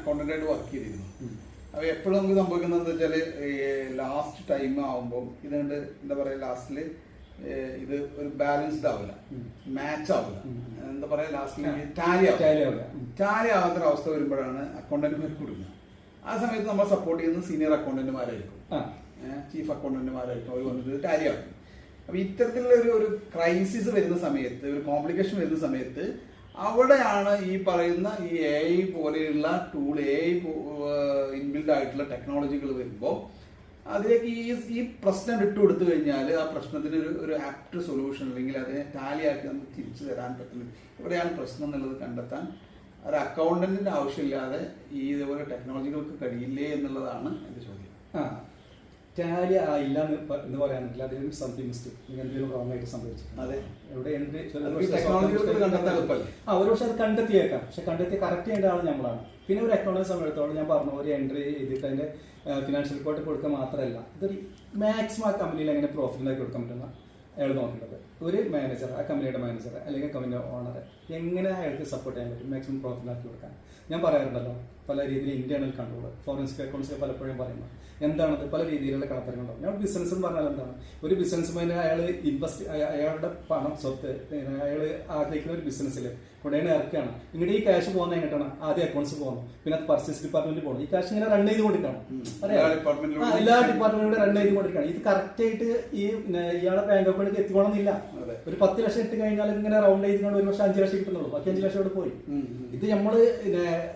Accountant ആയിട്ട് work ചെയ്തിരുന്നു. അപ്പൊ എപ്പോഴും നമുക്ക് സംഭവിക്കുന്നത് എന്താ വെച്ചാൽ ലാസ്റ്റ് ടൈം ആവുമ്പോൾ ഇതുകൊണ്ട് എന്താ പറയാ ലാസ്റ്റിൽ ഇത് ഒരു ബാലൻസ്ഡ് ആവില്ല മാച്ച് ആവില്ല എന്താ പറയാ ലാസ്റ്റിൽ ടാലി ആവില്ല. ടാലി ആവാത്തൊരു അവസ്ഥ വരുമ്പോഴാണ് അക്കൗണ്ടന്റുമാർ കൊടുക്കുന്നത് ആ സമയത്ത് നമ്മൾ സപ്പോർട്ട് ചെയ്യുന്ന സീനിയർ അക്കൗണ്ടന്റുമാരായിരിക്കും ചീഫ് അക്കൗണ്ടന്റുമാരായിരിക്കും അവർ വന്നിട്ട് ടാലി ആവും അപ്പൊ ഇത്തരത്തിലുള്ള ഒരു ഒരു ക്രൈസിസ് വരുന്ന സമയത്ത് ഒരു കോംപ്ലിക്കേഷൻ വരുന്ന സമയത്ത് അവിടെയാണ് ഈ പറയുന്ന ഈ എ ഐ പോലെയുള്ള ടൂൾ എ ഐ ഇൻബിൽഡ് ആയിട്ടുള്ള ടെക്നോളജികൾ വരുമ്പോൾ അതിലേക്ക് ഈ ഈ പ്രശ്നം ഇട്ട് കൊടുത്തു കഴിഞ്ഞാൽ ആ പ്രശ്നത്തിന് ഒരു ഒരു ആപ്റ്റ് സൊല്യൂഷൻ അല്ലെങ്കിൽ അതിനെ ടാലിയാക്കി നമുക്ക് തിരിച്ചു തരാൻ പറ്റുന്നു ഇവിടെയാണ് പ്രശ്നം എന്നുള്ളത് കണ്ടെത്താൻ ഒരു അക്കൗണ്ടന്റിന്റെ ആവശ്യമില്ലാതെ ഈ ഇതുപോലെ ടെക്നോളജികൾക്ക് കഴിയില്ലേ എന്നുള്ളതാണ് എന്റെ ചോദ്യം. ആ ടാലി ആയില്ല എന്ന് പ- എന്ന് പറയാൻ പറ്റില്ല. അതിലും സംതിങ് മിസ്റ്റേക്ക് ഇങ്ങനെ എന്തെങ്കിലും റോങ് ആയിട്ട് സംഭവിച്ചു അതെ. എവിടെ എന്ത്? ആ ഒരു പക്ഷെ അത് കണ്ടെത്തിയേക്കാം. പക്ഷെ കണ്ടെത്തി കറക്റ്റ് ചെയ്യേണ്ട ആൾ നമ്മളാണ്. പിന്നെ ഒരു അക്കൗണ്ടിനെ സമയത്തോളം ഞാൻ പറഞ്ഞു ഒരു എൻട്രി ചെയ്തിട്ട് അതിന്റെ ഫിനാൻഷ്യൽ റിപ്പോർട്ട് കൊടുക്കുക മാത്രമല്ല. ഇതൊരു മാക്സിമം ആ കമ്പനിയിൽ എങ്ങനെ പ്രോഫിറ്റ് ഉണ്ടാക്കി കൊടുക്കാൻ പറ്റുന്ന അയാൾ നോക്കേണ്ടത്. ഒരു മാനേജർ ആ കമ്പനിയുടെ മാനേജർ അല്ലെങ്കിൽ കമ്പനിയുടെ ഓണർ എങ്ങനെ അയാൾക്ക് സപ്പോർട്ട് ചെയ്യാൻ പറ്റും? മാക്സിമം പ്രോഫിറ്റ് ആക്കി കൊടുക്കാൻ. ഞാൻ പറയാറുണ്ടല്ലോ പല രീതിയിൽ ഇന്റേണൽ കൺട്രോൾ ഫോറൻസിക് അക്കൗണ്ട്സ് പലപ്പോഴും പറയുന്നത് എന്താണത്? പല രീതിയിലുള്ള കടത്തരങ്ങളുണ്ടാവും ഞാൻ ബിസിനസ് എന്ന് പറഞ്ഞാൽ എന്താണ്? ഒരു ബിസിനസ്മാന് അയാൾ ഇൻവെസ്റ്റ് അയാളുടെ പണം സ്വത്ത് അയാൾ ആഗ്രഹിക്കുന്ന ഒരു ബിസിനസ്സിൽ കൊണ്ടുപോയി ഇറക്കുകയാണ്. ഇങ്ങോട്ട് ഈ ക്യാഷ് പോകുന്ന എങ്ങോട്ടാണ്? ആദ്യം അക്കൗണ്ട്സ് പോകുന്നു പിന്നെ അത് പർച്ചേസ് ഡിപ്പാർട്ട്മെന്റ് പോകുന്നു ഈ ക്യാഷ് ഇങ്ങനെ റൺ ചെയ്ത് കൊടുക്കണം അറിയാം? എല്ലാ ഡിപ്പാർട്ട്മെന്റിലും ആ, എല്ലാ ഡിപ്പാർട്ട്മെന്റിലും റൺ ചെയ്ത് കൊടുക്കണം ഇത് കറക്റ്റ് ആയിട്ട് ഈ ഇയാളെ ബാങ്ക് അക്കൗണ്ടിലേക്ക് എത്തിക്കണമെന്നില്ല അതെ. ഒരു പത്ത് ലക്ഷം ഇട്ട് കഴിഞ്ഞാൽ ഇങ്ങനെ റൗണ്ട് ചെയ്തുകൊണ്ട് ഒരു വർഷം അഞ്ച് ലക്ഷം കിട്ടുന്നുള്ളൂ. ബാക്കി അഞ്ച് ലക്ഷം അവിടെ പോയി. ഇത് നമ്മൾ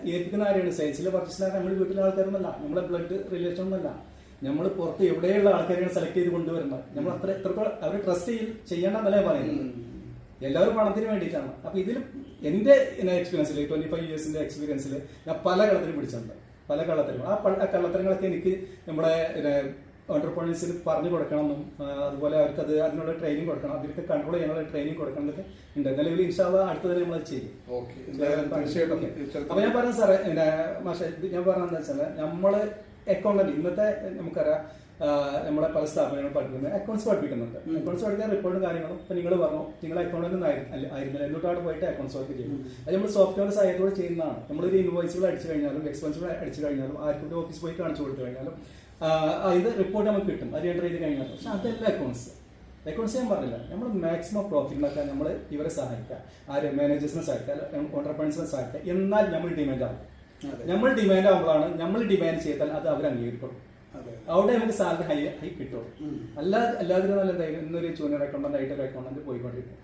ഏൽപ്പിക്കുന്ന ആരെയാണ് സെയിൽസിലെ പർച്ചേസിലാണ് നമ്മൾ വീട്ടിലെ ആൾക്കാരൊന്നല്ല. നമ്മളെ ബ്ലഡ് റിലേഷൻ ഒന്നല്ല. നമ്മൾ പുറത്ത് എവിടെയുള്ള ആൾക്കാരെയാണ് സെലക്ട് ചെയ്ത് കൊണ്ടുവരുന്നത്? നമ്മൾ അത്ര എത്രത്തോളം അവർ ട്രസ്റ്റ് ചെയ്യണമെന്നല്ലേ പറയുന്നത്. എല്ലാവരും പണത്തിന് വേണ്ടിയിട്ടാണ്. അപ്പൊ ഇതിൽ എന്റെ എക്സ്പീരിയൻസിൽ ട്വന്റി ഫൈവ് ഇയേഴ്സിന്റെ എക്സ്പീരിയൻസിൽ ഞാൻ പല കള്ളത്തിലും പിടിച്ചിട്ടുണ്ട്. പല കള്ളത്തരങ്ങളും ആ കള്ളത്തരങ്ങളൊക്കെ എനിക്ക് നമ്മുടെ ഓണ്ടർപ്രണേഴ്സിന് പറഞ്ഞു കൊടുക്കണമെന്നും അതുപോലെ അവർക്ക് അത് അതിനുള്ള ട്രെയിനിങ് കൊടുക്കണം. അതിനൊക്കെ കൺട്രോൾ ചെയ്യാനുള്ള ട്രെയിനിങ് കൊടുക്കണം എന്നൊക്കെ ഉണ്ട്. നിലവിൽ ഇൻഷാല്ല തന്നെ നമ്മൾ ചെയ്യും. അപ്പൊ ഞാൻ പറയാം സാറേ മാഷെ ഞാൻ പറഞ്ഞതെന്ന് വെച്ചാൽ നമ്മൾ അക്കൗണ്ടന്റ് ഇന്നത്തെ നമുക്കറിയാം നമ്മളെ പല സ്ഥാപനങ്ങളും പഠിപ്പിക്കുന്നത് അക്കൗണ്ട്സ് പഠിപ്പിക്കുന്നുണ്ട്. അക്കൗണ്ട്സ് പഠിക്കാൻ റിപ്പോർട്ടും കാര്യങ്ങളും ഇപ്പൊ നിങ്ങൾ പറഞ്ഞു നിങ്ങൾ അക്കൗണ്ടന്റ് ആയിരുന്നില്ല. എന്നിട്ടാണ് പോയിട്ട് അക്കൗണ്ട്സ് വർക്ക് ചെയ്യും. അത് നമ്മൾ സോഫ്റ്റ്വെയർ സഹായത്തോടെ ചെയ്യുന്നതാണ്. നമ്മളൊരു ഇൻവോയ്സുകൾ അടിച്ചു കഴിഞ്ഞാലും എക്സ്പെൻസുകൾ അടിച്ചു കഴിഞ്ഞാലും ആർക്കും ഓഫീസ് പോയി കാണിച്ചു കൊടുത്തു കഴിഞ്ഞാലും ഇത് റിപ്പോർട്ട് നമുക്ക് കിട്ടും. അത് എന്റർ ചെയ്ത് കഴിഞ്ഞാൽ പക്ഷെ അതല്ല അക്കൗണ്ട്സ് അക്കൗണ്ട്സ് ഞാൻ പറഞ്ഞില്ല. നമ്മൾ മാക്സിമം പ്രോഫിറ്റ് ഉണ്ടാക്കാൻ നമ്മൾ ഇവരെ സഹായിക്കുക. ആര് മാനേജേഴ്സിനെ സഹായിക്കുക. ഓണ്ടർപ്രണേഴ്സിനെ സഹായിക്കുക. എന്നാൽ നമ്മൾ ഡിമാൻഡ് ആവും. നമ്മൾ ഡിമാൻഡ് ആകുമ്പോഴാണ് നമ്മൾ ഡിമാൻഡ് ചെയ്താൽ അത് അവർ അംഗീകരിക്കണം അതെ അവിടെ നമുക്ക് സാലറി ഹൈ ഹൈ കിട്ടും അല്ലാതെ അല്ലാതെ നല്ല ഇന്നൊരു ജൂനിയർ അക്കൗണ്ടന്റ് ആയിട്ട് ഒരു അക്കൗണ്ടന്റ് പോയിക്കൊണ്ടിരിക്കും.